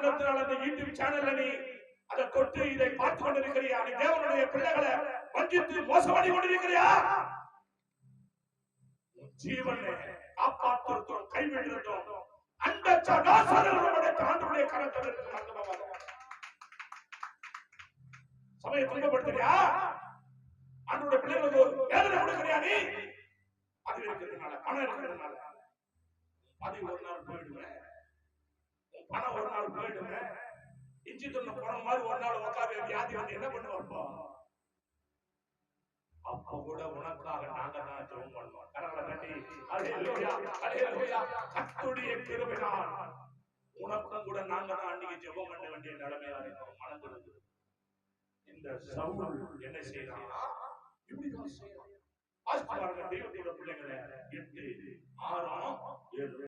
ஏதோ காரணத்தினால் அந்த யூடியூப் சேனல்ல நீ அதை தொட்டு இதை பார்த்து கொண்டிருக்கிறியா? நீ தேவனுடைய பிள்ளைகளை வஞ்சித்து மோசம் பண்ணி கொண்டிருக்கிறியா ஜீவனை காப்பாற்றுறதும் கைவிடுறதும் அந்த சதாசரனுடைய ஆண்டுடைய கரத்தில் இருக்கு மகனமாக. துன்பப்படுத்துறியா ஆண்டுடைய பிள்ளைகளுக்கு ஒரு வேதனை கொடுக்கிறியா நீ? அது இருக்கிறதுனால பணம் இருக்கிறதுனால. அது ஒரு நாள் போயிடுவேன் பணம் இஞ்சி துண்ண போன மாதிரி ஒரு நாள் உட்காந்து வியாதி வந்து என்ன பண்ணுவாப்போ அப்ப? கூட உனக்காக நாங்க தான் ஜெபம் பண்ணுவோம் கரங்களை தட்டி அல்லேலூயா அல்லேலூயா கர்த்தருடைய கிருபையால் உனக்கும் கூட நாங்க தான் அன்னைக்கு ஜெபம் பண்ண வேண்டிய நிலைமையா இருக்கோம் மனம் கொடுக்குது. இந்த சவுல் என்ன செய்யறான் இப்படிதான் செய்யறான் ஆஸ்திபாரங்க தெய்வத்தோட பிள்ளைங்களை எட்டு ஆறாம் ஏழு.